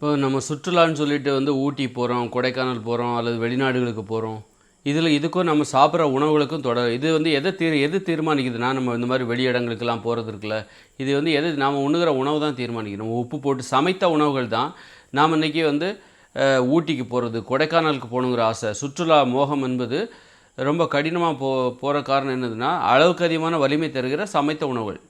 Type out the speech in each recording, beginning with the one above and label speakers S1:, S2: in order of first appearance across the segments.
S1: இப்போ நம்ம சுற்றுலான்னு சொல்லிட்டு வந்து ஊட்டி போகிறோம் கொடைக்கானல் போகிறோம் அல்லது வெளிநாடுகளுக்கு போகிறோம் இதில் இதுக்கும் நம்ம சாப்பிட்ற உணவுகளுக்கும் தொடர் இது வந்து எதை தீர் எது தீர்மானிக்குதுன்னா நம்ம இந்த மாதிரி வெளி இடங்களுக்கெல்லாம் போகிறது இருக்குல்ல இது வந்து எது நாம் உண்ணுகிற உணவு தான் தீர்மானிக்கணும். நம்ம உப்பு போட்டு சமைத்த உணவுகள் தான் நாம் இன்றைக்கி வந்து ஊட்டிக்கு போகிறது கொடைக்கானலுக்கு போகணுங்கிற ஆசை. சுற்றுலா மோகம் என்பது ரொம்ப கடினமாக போ போகிற காரணம் என்னதுன்னா அளவுக்கு அதிகமான வலிமை தருகிற சமைத்த உணவுகள்.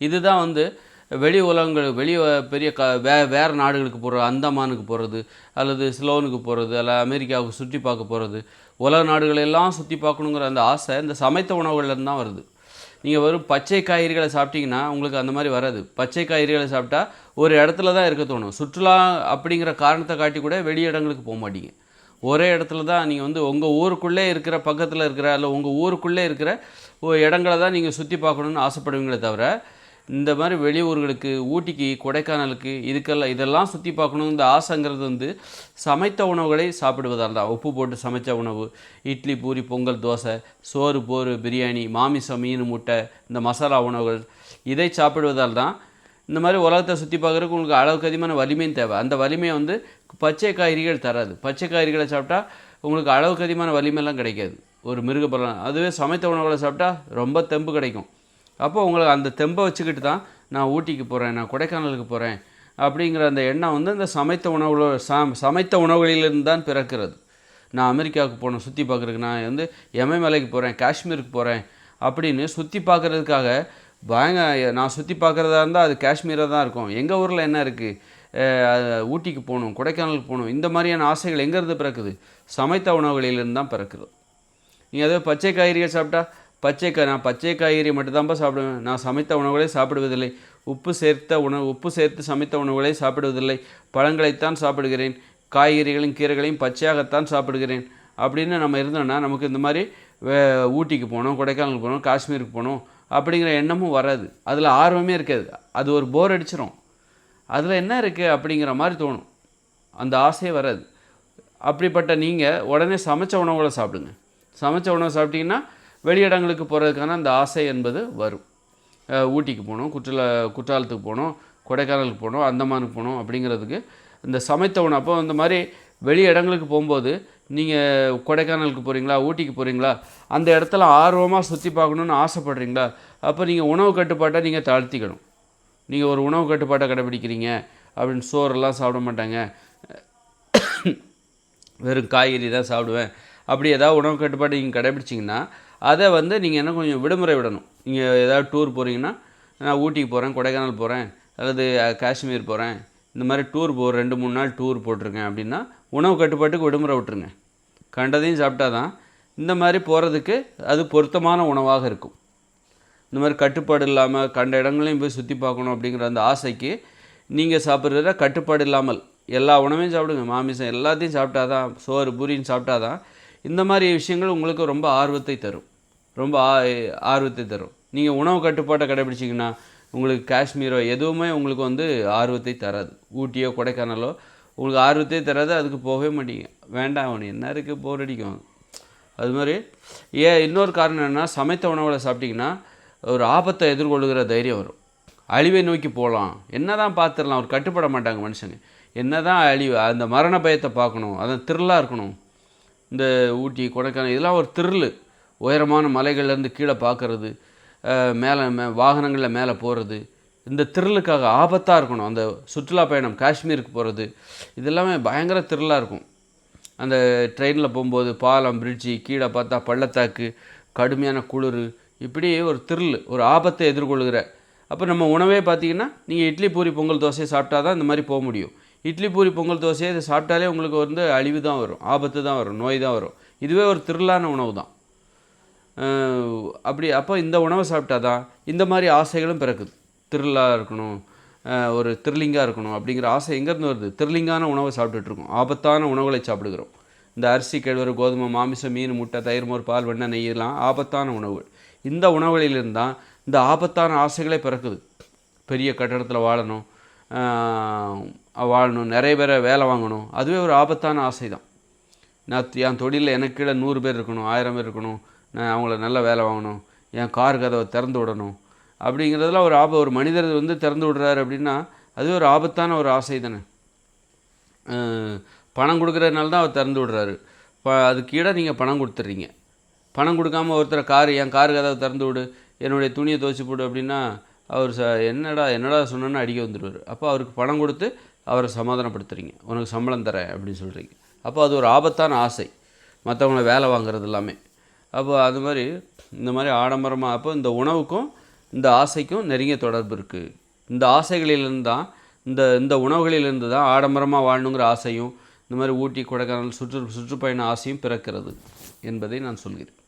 S1: இதுதான் வந்து வெளி உலகங்கள் வெளி பெரிய க வே வேறு நாடுகளுக்கு போகிறது அந்தமானுக்கு போகிறது அல்லது சிலோனுக்கு போகிறது அல்ல அமெரிக்காவுக்கு சுற்றி பார்க்க போகிறது உலக நாடுகளெல்லாம் சுற்றி பார்க்கணுங்கிற அந்த ஆசை இந்த சமைத்த உணவுகள்லேருந்து தான் வருது. நீங்கள் வெறும் பச்சை காய்கறிகளை சாப்பிட்டீங்கன்னா உங்களுக்கு அந்த மாதிரி வராது. பச்சை காய்கறிகளை சாப்பிட்டா ஒரு இடத்துல தான் இருக்க தோணும். சுற்றுலா அப்படிங்கிற காரணத்தை காட்டி கூட வெளி இடங்களுக்கு போக மாட்டீங்க. ஒரே இடத்துல தான் நீங்கள் வந்து உங்கள் ஊருக்குள்ளே இருக்கிற பக்கத்தில் இருக்கிற அல்ல உங்கள் ஊருக்குள்ளே இருக்கிற இடங்களை தான் நீங்கள் சுற்றி பார்க்கணுன்னு ஆசைப்படுவீங்களே தவிர இந்த மாதிரி வெளியூர்களுக்கு ஊட்டிக்கு கொடைக்கானலுக்கு இதுக்கெல்லாம் இதெல்லாம் சுற்றி பார்க்கணும். இந்த ஆசைங்கிறது வந்து சமைத்த உணவுகளை சாப்பிடுவதால் தான். உப்பு போட்டு சமைத்த உணவு இட்லி பூரி பொங்கல் தோசை சோறு போறு பிரியாணி மாமிசம் மீன் முட்டை இந்த மசாலா உணவுகள் இதை சாப்பிடுவதால் தான் இந்த மாதிரி உலகத்தை சுற்றி பார்க்குறதுக்கு உங்களுக்கு அளவுக்கு அதிகமான வலிமையும் தேவை. அந்த வலிமையை வந்து பச்சை காய்கறிகள் தராது. பச்சை காய்கறிகளை சாப்பிட்டா உங்களுக்கு அளவுக்கு அதிகமான வலிமையெல்லாம் கிடைக்காது. ஒரு மிருகப்பலம் அதுவே சமைத்த உணவுகளை சாப்பிட்டா ரொம்ப தெம்பு கிடைக்கும். அப்போ உங்களுக்கு அந்த தெம்பை வச்சுக்கிட்டு தான் நான் ஊட்டிக்கு போகிறேன் நான் கொடைக்கானலுக்கு போகிறேன் அப்படிங்கிற அந்த எண்ணம் வந்து இந்த சமைத்த உணவுல ச சமைத்த உணவுகளிலிருந்து தான் பிறக்கிறது. நான் அமெரிக்காவுக்கு போகணும் சுற்றி பார்க்குறதுக்கு நான் வந்து எமயமலைக்கு போகிறேன் காஷ்மீருக்கு போகிறேன் அப்படின்னு சுற்றி பார்க்குறதுக்காக பயங்க நான் சுற்றி பார்க்குறதா இருந்தால் அது காஷ்மீராக தான் இருக்கும். எங்கள் ஊரில் என்ன இருக்குது ஊட்டிக்கு போகணும் கொடைக்கானலுக்கு போகணும் இந்த மாதிரியான ஆசைகள் எங்கேருந்து பிறக்குது? சமைத்த உணவுகளிலிருந்து தான் பிறக்குது. நீங்கள் அதே பச்சை காய்கறிகள் சாப்பிட்டா பச்சை காய் நான் பச்சை காய்கறி மட்டும்தான்ப்பா சாப்பிடுவேன். நான் சமைத்த உணவுகளை சாப்பிடுவதில்லை. உப்பு சேர்த்த உணவு உப்பு சேர்த்து சமைத்த உணவுகளை சாப்பிடுவதில்லை. பழங்களைத்தான் சாப்பிடுகிறேன். காய்கறிகளையும் கீரைகளையும் பச்சையாகத்தான் சாப்பிடுகிறேன். அப்படின்னு நம்ம இருந்தோம்னா நமக்கு இந்த மாதிரி வே ஊட்டிக்கு போகணும் கொடைக்கானலுக்கு போகணும் காஷ்மீருக்கு போகணும் அப்படிங்கிற எண்ணமும் வராது. அதில் ஆர்வமே இருக்காது. அது ஒரு போர் அடிச்சிடும் அதில் என்ன இருக்குது அப்படிங்கிற மாதிரி தோணும். அந்த ஆசையே வராது. அப்படிப்பட்ட நீங்கள் உடனே சமைச்ச உணவுகளை சாப்பிடுங்க. சமைச்ச உணவு சாப்பிட்டிங்கன்னா வெளியிடங்களுக்கு போகிறதுக்கான அந்த ஆசை என்பது வரும். ஊட்டிக்கு போகணும் குற்றால குற்றாலத்துக்கு போகணும் கொடைக்கானலுக்கு போகணும் அந்தமானுக்கு போகணும் அப்படிங்கிறதுக்கு இந்த சமைத்த உணவு. அப்போ இந்த மாதிரி வெளி இடங்களுக்கு போகும்போது நீங்கள் கொடைக்கானலுக்கு போகிறீங்களா ஊட்டிக்கு போகிறீங்களா அந்த இடத்துல ஆர்வமாக சுற்றி பார்க்கணுன்னு ஆசைப்பட்றீங்களா? அப்போ நீங்கள் உணவு கட்டுப்பாட்டை நீங்கள் தாழ்த்திக்கணும். நீங்கள் ஒரு உணவு கட்டுப்பாட்டை கடைபிடிக்கிறீங்க அப்படின்னு சோறெல்லாம் சாப்பிட மாட்டாங்க. வெறும் காய்கறி தான் சாப்பிடுவேன். அப்படி ஏதாவது உணவு கட்டுப்பாடு நீங்கள் கடைபிடிச்சிங்கன்னா அதை வந்து நீங்கள் என்ன கொஞ்சம் விடுமுறை விடணும். நீங்கள் ஏதாவது டூர் போகிறீங்கன்னா நான் ஊட்டிக்கு போகிறேன் கொடைக்கானல் போகிறேன் அல்லது காஷ்மீர் போகிறேன் இந்த மாதிரி டூர் போ ரெண்டு மூணு நாள் டூர் போட்டிருக்கேன் அப்படின்னா உணவு கட்டுப்பாட்டுக்கு விடுமுறை விட்டுருங்க. கண்டதையும் சாப்பிட்டா தான் இந்த மாதிரி போகிறதுக்கு அது பொருத்தமான உணவாக இருக்கும். இந்த மாதிரி கட்டுப்பாடு இல்லாமல் கண்ட இடங்களையும் போய் சுற்றி பார்க்கணும் அப்படிங்கிற அந்த ஆசைக்கு நீங்கள் சாப்பிட்றத கட்டுப்பாடு இல்லாமல் எல்லா உணவையும் சாப்பிடுங்க மாமிசம் எல்லாத்தையும் சாப்பிட்டாதான் சோறு பூரின்னு சாப்பிட்டாதான் இந்த மாதிரி விஷயங்கள் உங்களுக்கு ரொம்ப ஆர்வத்தை தரும். ரொம்ப ஆ- ஆர்வத்தை தரும். நீங்கள் உணவு கட்டுப்பாட்டை கடைபிடிச்சிங்கன்னா உங்களுக்கு காஷ்மீரோ எதுவுமே உங்களுக்கு வந்து ஆர்வத்தை தராது. ஊட்டியோ கொடைக்கானலோ உங்களுக்கு ஆர்வத்தை தராது அதுக்கு போகவே மாட்டீங்க. வேண்டாம் அவனு என்ன இருக்குது போர் அடிக்கும். அது மாதிரி ஏன் இன்னொரு காரணம் என்னென்னா சமைத்த உணவுகளை சாப்பிட்டிங்கன்னா ஒரு ஆபத்தை எதிர்கொள்ளுகிற தைரியம் வரும். அழிவை நோக்கி போகலாம். என்ன தான் பார்த்துடலாம் அவர் கட்டுப்பட மாட்டாங்க மனுஷங்க என்ன தான் அழிவு அந்த மரண பயத்தை பார்க்கணும் அதான் த்ரில்லாக இருக்கணும். இந்த ஊட்டி கொடைக்கானல் இதெல்லாம் ஒரு த்ரில்லு உயரமான மலைகள்லேருந்து கீழே பார்க்கறது மேலே மே வாகனங்களில் மேலே போகிறது இந்த த்ரில்லுக்காக ஆபத்தாக இருக்கணும். அந்த சுற்றுலா பயணம் காஷ்மீருக்கு போகிறது இதெல்லாமே பயங்கர த்ரில்லாக இருக்கும். அந்த ட்ரெயினில் போகும்போது பாலம் பிரிட்ஜி கீழே பார்த்தா பள்ளத்தாக்கு கடுமையான குளிர் இப்படி ஒரு த்ரில் ஒரு ஆபத்தை எதிர்கொள்கிற. அப்போ நம்ம உணவே பார்த்திங்கன்னா நீங்கள் இட்லி பூரி பொங்கல் தோசையை சாப்பிட்டா தான் இந்த மாதிரி போக முடியும். இட்லி பூரி பொங்கல் தோசையை இதை சாப்பிட்டாலே உங்களுக்கு வந்து அழிவு தான் வரும் ஆபத்து தான் வரும் நோய் தான் வரும். இதுவே ஒரு த்ரில்லான உணவு தான். அப்படி அப்போ இந்த உணவை சாப்பிட்டா தான் இந்த மாதிரி ஆசைகளும் பிறக்குது. திருளாக இருக்கணும் ஒரு திருலிங்காக இருக்கணும் அப்படிங்கிற ஆசை எங்கேருந்து வருது? திருலிங்கான உணவை சாப்பிட்டுட்டு இருக்கோம் ஆபத்தான உணவுகளை சாப்பிடுகிறோம். இந்த அரிசி கேழ்வரை கோதுமை மாமிசம் மீன் முட்டை தயிர் மோர் பால் வெண்ணெய் நெய்யெல்லாம் ஆபத்தான உணவுகள். இந்த உணவுகளிலிருந்து தான் இந்த ஆபத்தான ஆசைகளே பிறக்குது. பெரிய கட்டடத்தில் வாழணும் வாழணும் நிறைய பேரை வேலை வாங்கணும். அதுவே ஒரு ஆபத்தான ஆசை தான் நான் என் தொழிலில் எனக்கு கீழே நூறு பேர் இருக்கணும் ஆயிரம் பேர் இருக்கணும் அவங்கள நல்ல வேலை வாங்கணும் என் கார் கதவை திறந்து விடணும் அப்படிங்கிறதெல்லாம் ஒரு ஆப ஒரு மனிதர் வந்து திறந்து விடுறாரு அப்படின்னா அது ஒரு ஆபத்தான ஒரு ஆசை தானே. பணம் கொடுக்குறதுனால தான் அவர் திறந்து விடுறாரு. ப அதுக்கு ஈடாக நீங்கள் பணம் கொடுத்துட்றீங்க. பணம் கொடுக்காம ஒருத்தர் கார் என் கார் கதவை திறந்து விடு என்னுடைய துணியை துவச்சி போடு அப்படின்னா அவர் ச என்னடா என்னடா சொன்னோன்னு அடிக்க வந்துடுவார். அப்போ அவருக்கு பணம் கொடுத்து அவரை சமாதானப்படுத்துறீங்க. உனக்கு சம்பளம் தரேன் அப்படின்னு சொல்கிறீங்க அப்போ அது ஒரு ஆபத்தான ஆசை. மற்றவங்கள வேலை வாங்குறது எல்லாமே. அப்போ அது மாதிரி இந்த மாதிரி ஆடம்பரமாக அப்போ இந்த உணவுக்கும் இந்த ஆசைக்கும் நெருங்கிய தொடர்பு இருக்குது இந்த ஆசைகளிலிருந்து தான் இந்த இந்த உணவுகளிலிருந்து தான் ஆடம்பரமாக வாழணுங்கிற ஆசையும் இந்த மாதிரி ஊட்டி கொடைக்கானல் சுற்று சுற்றுப்பயண ஆசையும் பிறக்கிறது என்பதை நான் சொல்கிறேன்.